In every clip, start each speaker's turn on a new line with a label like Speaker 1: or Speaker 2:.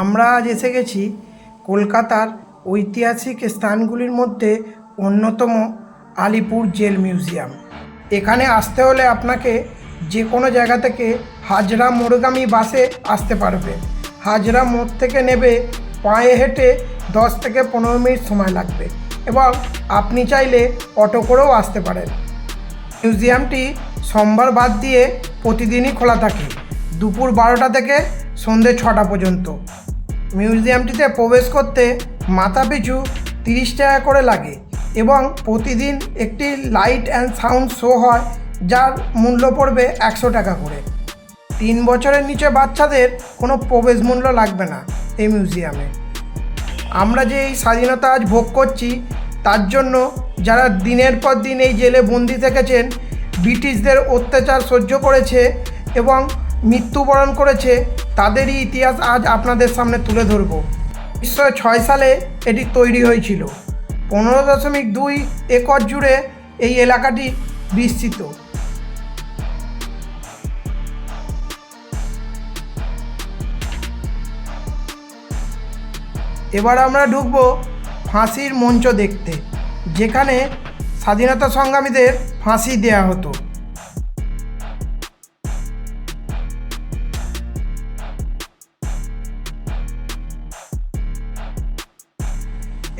Speaker 1: আমরা আজ এসে গেছি কলকাতার ঐতিহাসিক স্থানগুলির মধ্যে অন্যতম আলিপুর জেল মিউজিয়াম। এখানে আসতে হলে আপনাকে যে কোনো জায়গা থেকে হাজরা মোড়গামী বাসে আসতে পারবে। হাজরা মোড় থেকে নেবে পায়ে হেঁটে দশ থেকে পনেরো মিনিট সময় লাগবে এবং আপনি চাইলে অটো করেও আসতে পারেন। মিউজিয়ামটি সোমবার বাদ দিয়ে প্রতিদিনই খোলা থাকে। দুপুর বারোটা থেকে সন্ধে ছটা পর্যন্ত। মিউজিয়ামটিতে প্রবেশ করতে মাথাপিছু তিরিশ টাকা করে লাগে এবং প্রতিদিন একটি লাইট অ্যান্ড সাউন্ড শো হয়, যার মূল্য পড়বে একশো টাকা করে। তিন বছরের নিচে বাচ্চাদের কোনো প্রবেশ মূল্য লাগবে না এই মিউজিয়ামে। আমরা যে এই স্বাধীনতা আজ ভোগ করছি, তার জন্য যারা দিনের পর দিন এই জেলে বন্দি থেকেছেন, ব্রিটিশদের অত্যাচার সহ্য করেছে এবং মৃত্যুবরণ করেছে তাদেরই ইতিহাস আজ আপনাদের সামনে তুলে ধরব। উনিশশো ছয় সালে এটি তৈরি হয়েছিল। পনেরো দশমিক দুই একর জুড়ে এই এলাকাটি বিস্তৃত। এবার আমরা ঢুকবো ফাঁসির মঞ্চ দেখতে, যেখানে স্বাধীনতা সংগ্রামীদের ফাঁসি দেয়া হতো।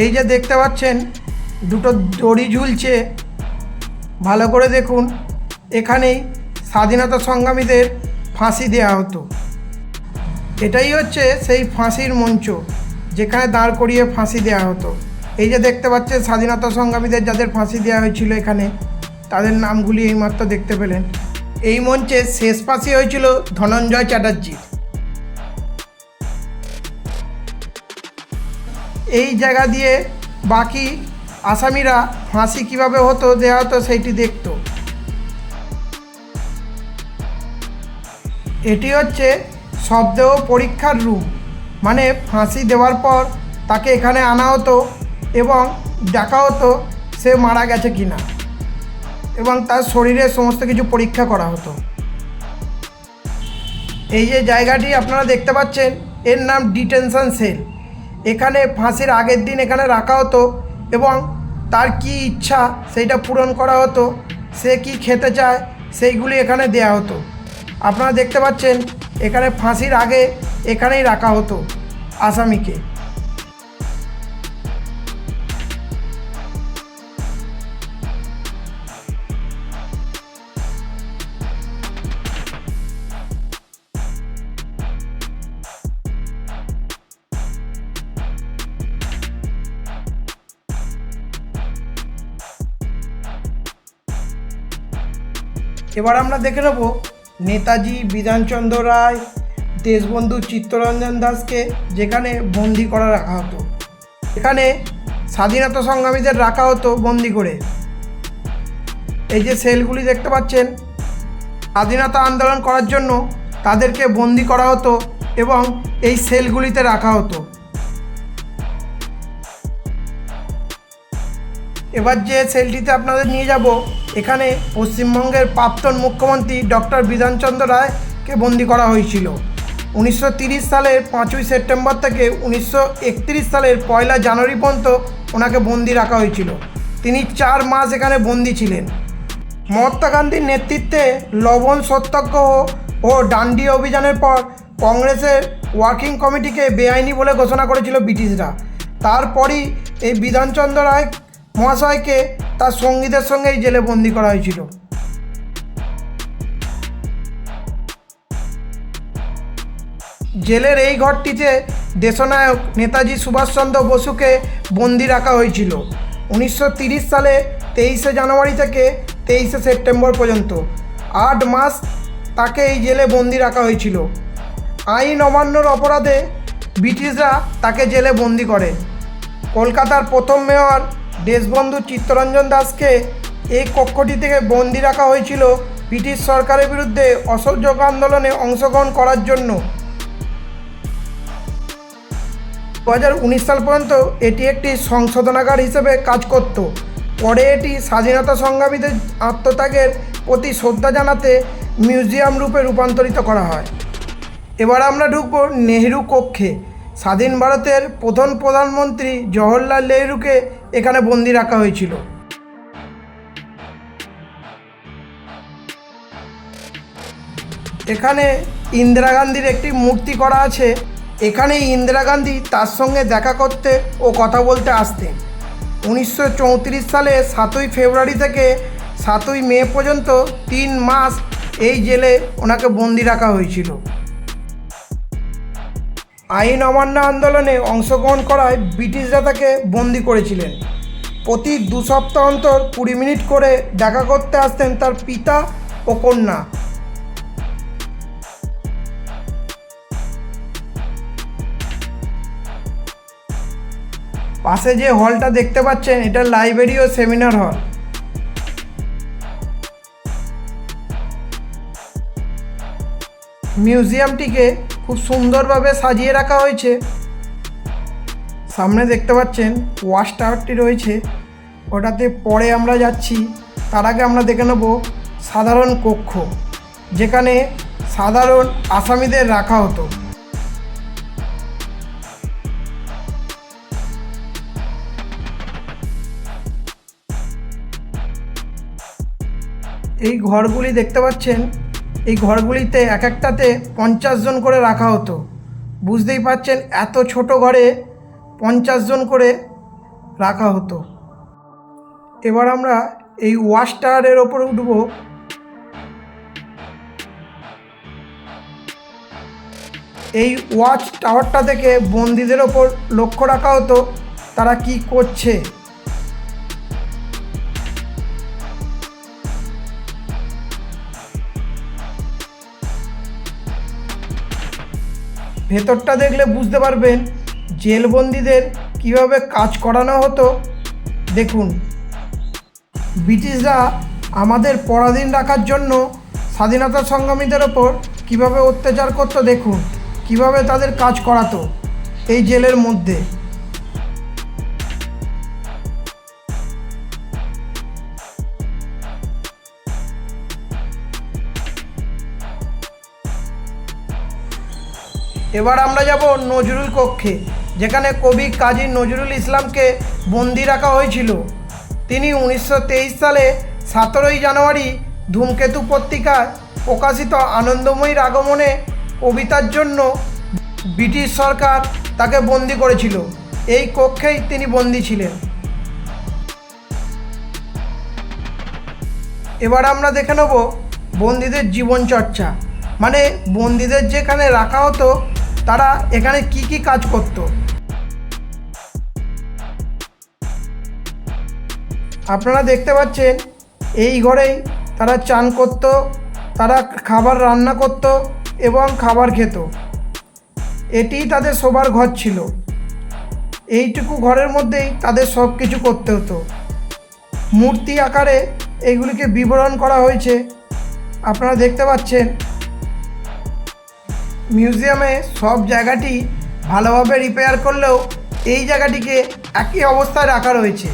Speaker 1: এই যে দেখতে পাচ্ছেন, দুটো দড়ি ঝুলছে। ভালো করে দেখুন, এখানেই স্বাধীনতা সংগ্রামীদের ফাঁসি দেওয়া হতো। এটাই হচ্ছে সেই ফাঁসির মঞ্চ, যেখানে দাঁড় করিয়ে ফাঁসি দেওয়া হতো। এই যে দেখতে পাচ্ছেন, স্বাধীনতা সংগ্রামীদের যাদের ফাঁসি দেওয়া হয়েছিল এখানে, তাদের নামগুলি এইমাত্র দেখতে পেলেন। এই মঞ্চে শেষ ফাঁসি হয়েছিল ধনঞ্জয় চ্যাটার্জির। এই জায়গা দিয়ে বাকি আসামিরা ফাঁসি কীভাবে হতো দেওয়া হতো সেইটি দেখত। এটি হচ্ছে শবদেহ পরীক্ষার রুম। মানে ফাঁসি দেওয়ার পর তাকে এখানে আনা হতো এবং দেখা হতো সে মারা গেছে কি না এবং তার শরীরে সমস্ত কিছু পরীক্ষা করা হতো। এই যে জায়গাটি আপনারা দেখতে পাচ্ছেন, এর নাম ডিটেনশন সেল। এখানে ফাঁসির আগের দিন এখানে রাখা হতো এবং তার কি ইচ্ছা সেইটা পূরণ করা হতো, সে কি খেতে চায় সেইগুলি এখানে দেয়া হতো। আপনারা দেখতে পাচ্ছেন, এখানে ফাঁসির আগে এখানেই রাখা হতো আসামিকে। এবার আমরা দেখে নেব নেতাজি, বিধানচন্দ্র রায়, দেশবন্ধু চিত্তরঞ্জন দাসকে যেখানে বন্দি করা রাখা হতো। এখানে স্বাধীনতা সংগ্রামীদের রাখা হতো বন্দি করে। এই যে সেলগুলি দেখতে পাচ্ছেন, স্বাধীনতা আন্দোলন করার জন্য তাদেরকে বন্দি করা হতো এবং এই সেলগুলিতে রাখা হতো। এবার যে সেলটিতে আপনাদের নিয়ে যাব এখানে পশ্চিমবঙ্গের প্রাক্তন মুখ্যমন্ত্রী ডক্টর বিধানচন্দ্র রায়কে বন্দি করা হয়েছিল। উনিশশো সালের পাঁচই সেপ্টেম্বর থেকে উনিশশো একত্রিশ সালের পয়লা জানুয়ারি পর্যন্ত ওনাকে বন্দি রাখা হয়েছিল। তিনি চার মাস এখানে বন্দি ছিলেন। মহাত্মা গান্ধীর নেতৃত্বে লবণ সত্যাগ্রহ ও ডান্ডি অভিযানের পর কংগ্রেসের ওয়ার্কিং কমিটিকে বেআইনি বলে ঘোষণা করেছিল ব্রিটিশরা। তারপরই এই বিধানচন্দ্র রায় মহাশয়কে তার সঙ্গীদের সঙ্গেই জেলে বন্দি করা হয়েছিল। জেলের এই ঘরটিতে দেশনায়ক নেতাজি সুভাষচন্দ্র বসুকে বন্দি রাখা হয়েছিল উনিশশো সালে তেইশে জানুয়ারি থেকে তেইশে সেপ্টেম্বর পর্যন্ত। আট মাস তাকে এই জেলে বন্দি রাখা হয়েছিল। আইন অমান্যর অপরাধে ব্রিটিশরা তাকে জেলে বন্দি করে। কলকাতার প্রথম মেয়র দেশবন্ধু চিত্তরঞ্জন দাসকে এই কক্ষটি থেকে বন্দি রাখা হয়েছিল ব্রিটিশ সরকারের বিরুদ্ধে অসহযোগ আন্দোলনে অংশগ্রহণ করার জন্য। দু হাজার উনিশ সাল পর্যন্ত এটি একটি সংশোধনাগার হিসেবে কাজ করত। পরে এটি স্বাধীনতা সংগ্রামীদের আত্মত্যাগের প্রতি শ্রদ্ধা জানাতে মিউজিয়াম রূপে রূপান্তরিত করা হয়। এবার আমরা ঢুকবো নেহেরু কক্ষে। স্বাধীন ভারতের প্রথম প্রধানমন্ত্রী জওহরলাল নেহরুকে এখানে বন্দি রাখা হয়েছিল। এখানে ইন্দিরা গান্ধীর একটি মূর্তি করা আছে। এখানে ইন্দিরা গান্ধী তার সঙ্গে দেখা করতে ও কথা বলতে আসতেন। উনিশশো চৌত্রিশ সালে সাতই ফেব্রুয়ারি থেকে সাতই মে পর্যন্ত তিন মাস এই জেলে ওনাকে বন্দি রাখা হয়েছিল। আইন অমান্য আন্দোলনে অংশগ্রহণ করায় ব্রিটিশরা তাকে বন্দি করেছিলেন। প্রতি দু সপ্তাহ অন্তর কুড়ি মিনিট করে দেখা করতে আসতেন তার পিতা ও কন্যা। পাশে যে হলটা দেখতে পাচ্ছেন, এটা লাইব্রেরি ও সেমিনার হল। মিউজিয়ামটিকে খুব সুন্দরভাবে সাজিয়ে রাখা হয়েছে। সামনে দেখতে পাচ্ছেন ওয়াশ টাওয়ারটি রয়েছে। ওটাতে পরে আমরা যাচ্ছি। তার আগে আমরা দেখে নেব সাধারণ কক্ষ, যেখানে সাধারণ আসামিদের রাখা হতো। এই ঘরগুলি দেখতে পাচ্ছেন এই ঘরগুলিতে এক একটাতে পঞ্চাশ জন করে রাখা হতো। বুঝতেই পাচ্ছেন এত ছোট ঘরে পঞ্চাশ জন করে রাখা হতো। এবার আমরা এই ওয়াশ টাওয়ারের ওপরে উঠব। এই ওয়াচ টাওয়ারটা থেকে বন্দীদের ওপর লক্ষ্য রাখা হতো, তারা কি করছে। ভেতরটা দেখলে বুঝতে পারবেন জেলবন্দিদের কীভাবে কাজ করানো হতো। দেখুন, ব্রিটিশরা আমাদের পরাধীন রাখার জন্য স্বাধীনতা সংগ্রামীদের ওপর কীভাবে অত্যাচার করতো, দেখুন, কীভাবে তাদের কাজ করাতো এই জেলের মধ্যে। এবার আমরা যাব নজরুল কক্ষে, যেখানে কবি কাজী নজরুল ইসলামকে বন্দি রাখা হয়েছিল। তিনি উনিশশো তেইশ সালে সতেরোই জানুয়ারি ধূমকেতু পত্রিকায় প্রকাশিত আনন্দময়ীর আগমনে কবিতার জন্য ব্রিটিশ সরকার তাকে বন্দি করেছিল। এই কক্ষেই তিনি বন্দি ছিলেন। এবার আমরা দেখে নেব বন্দীদের জীবনচর্চা মানে বন্দীদের যেখানে রাখা হতো তারা এখানে কি কি কাজ করত? আপনারা দেখতে পাচ্ছেন, এই ঘরেই তারা চান করত, তারা খাবার রান্না করত এবং খাবার খেত। এটিই তাদের শোবার ঘর ছিল। এইটুকু ঘরের মধ্যেই তাদের সব কিছু করতে হতো। মূর্তি আকারে এইগুলিকে বিবরণ করা হয়েছে। আপনারা দেখতে পাচ্ছেন মিউজিয়ামে সব জায়গাটি ভালোভাবে রিপেয়ার করলেও এই জায়গাটিকে একই অবস্থায় রাখা রয়েছে।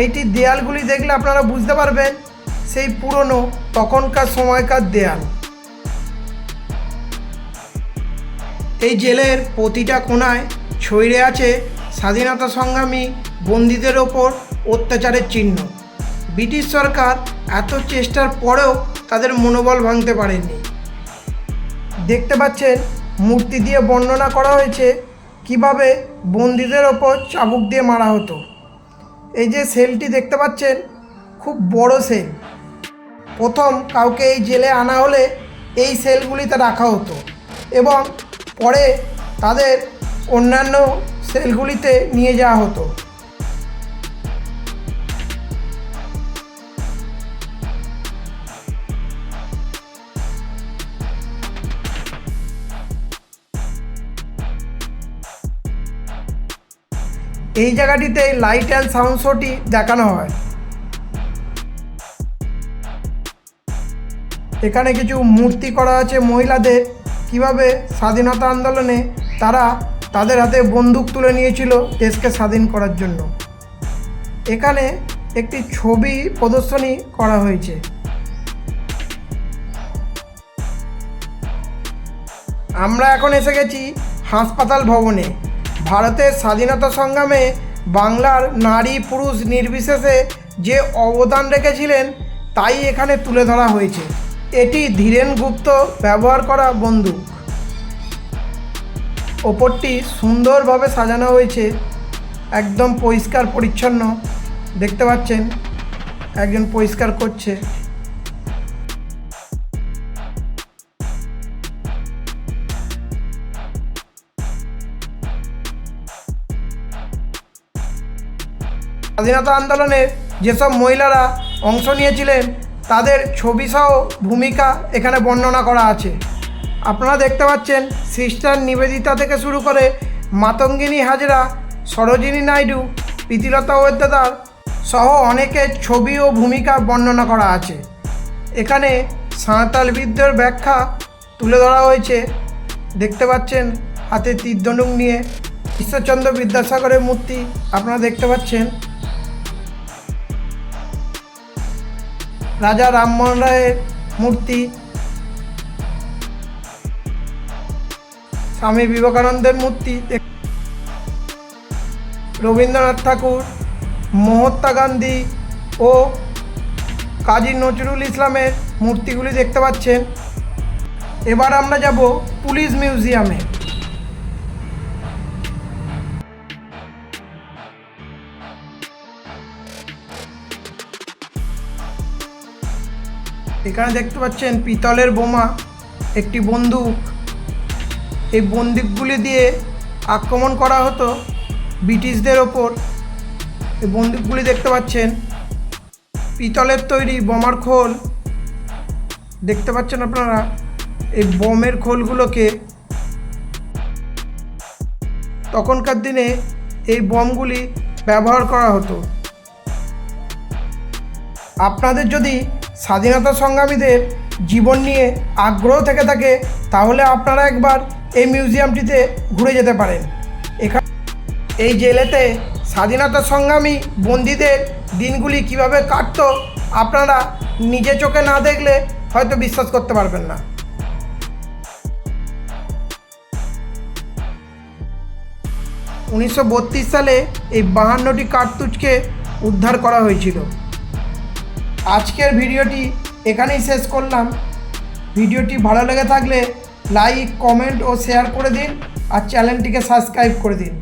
Speaker 1: এইটি দেয়ালগুলি দেখলে আপনারা বুঝতে পারবেন, সেই পুরনো তখনকার সময়কার দেয়াল। এই জেলের প্রতিটা কোণায় ছড়িয়ে আছে স্বাধীনতা সংগ্রামী বন্দীদের ওপর অত্যাচারের চিহ্ন। ব্রিটিশ সরকার এত চেষ্টার পরেও তাদের মনোবল ভাঙতে পারেনি দেখতে পাচ্ছেন, মূর্তি দিয়ে বর্ণনা করা হয়েছে কীভাবে বন্দীদের ওপর চাবুক দিয়ে মারা হতো। এই যে সেলটি দেখতে পাচ্ছেন, খুব বড় সেল। প্রথম কাউকে এই জেলে আনা হলে এই সেলগুলিতে রাখা হতো এবং পরে তাদের অন্যান্য সেলগুলিতে নিয়ে যাওয়া হতো। এই জায়গাটিতে লাইট অ্যান্ড সাউন্ড শোটি দেখানো হয়। এখানে কিছু মূর্তি করা আছে মহিলাদের। কীভাবে স্বাধীনতা আন্দোলনে তারা তাদের হাতে বন্দুক তুলে নিয়েছিল দেশকে স্বাধীন করার জন্য। এখানে একটি ছবি প্রদর্শনী করা হয়েছে। আমরা এখন এসে গেছি হাসপাতাল ভবনে। ভারতের স্বাধীনতা সংগ্রামে বাংলার নারী পুরুষ নির্বিশেষে যে অবদান রেখেছিলেন, তাই এখানে তুলে ধরা হয়েছে। এটি ধীরেন গুপ্ত ব্যবহার করা বন্দুক। ওপরটি সুন্দরভাবে সাজানো হয়েছে। একদম পরিষ্কার পরিচ্ছন্ন। দেখতে পাচ্ছেন, একজন পরিষ্কার করছে। স্বাধীনতা আন্দোলনের যেসব মহিলারা অংশ নিয়েছিলেন, তাদের ছবিসহ ভূমিকা এখানে বর্ণনা করা আছে। আপনারা দেখতে পাচ্ছেন, সিস্টার নিবেদিতা থেকে শুরু করে মাতঙ্গিনী হাজরা, সরোজিনী নাইডু, প্রীতিলতা ওয়েদ্দার সহ অনেকের ছবি ও ভূমিকা বর্ণনা করা আছে। এখানে সাঁওতাল বিদ্রোহের ব্যাখ্যা তুলে ধরা হয়েছে। দেখতে পাচ্ছেন, হাতে তীর্ধনুক নিয়ে ঈশ্বরচন্দ্র বিদ্যাসাগরের মূর্তি, আপনারা দেখতে পাচ্ছেন। রাজা রামমোহন রায়ের মূর্তি। স্বামী বিবেকানন্দের মূর্তি। রবীন্দ্রনাথ ঠাকুর, মহাত্মা গান্ধী ও কাজী নজরুল ইসলামের মূর্তিগুলি দেখতে পাচ্ছেন। এবার আমরা যাব পুলিশ মিউজিয়ামে। এখানে দেখতে পাচ্ছেন পিতলের বোমা, একটি বন্দুক। এই বন্দুকগুলি দিয়ে আক্রমণ করা হতো ব্রিটিশদের ওপর। এই বন্দুকগুলি দেখতে পাচ্ছেন, পিতলের তৈরি বোমার খোল। দেখতে পাচ্ছেন আপনারা, এই বোমের খোলগুলোকে। তখনকার দিনে এই বোমগুলি ব্যবহার করা হতো। আপনাদের যদি স্বাধীনতা সংগ্রামীদের জীবন নিয়ে আগ্রহ থেকে থাকে, তাহলে আপনারা একবার এই মিউজিয়ামটিতে ঘুরে যেতে পারেন। এখানে এই জেলেতে স্বাধীনতা সংগ্রামী বন্দীদের দিনগুলি কীভাবে কাটতো, আপনারা নিজে চোখে না দেখলে হয়তো বিশ্বাস করতে পারবেন না। উনিশশো বত্রিশ সালে এই বাহান্নটি কার্তুজকে উদ্ধার করা হয়েছিল। আজকের ভিডিওটি এখানেই শেষ করলাম। ভিডিওটি ভালো লেগে থাকলে লাইক, কমেন্ট ও শেয়ার করে দিন আর চ্যানেলটিকে সাবস্ক্রাইব করে দিন।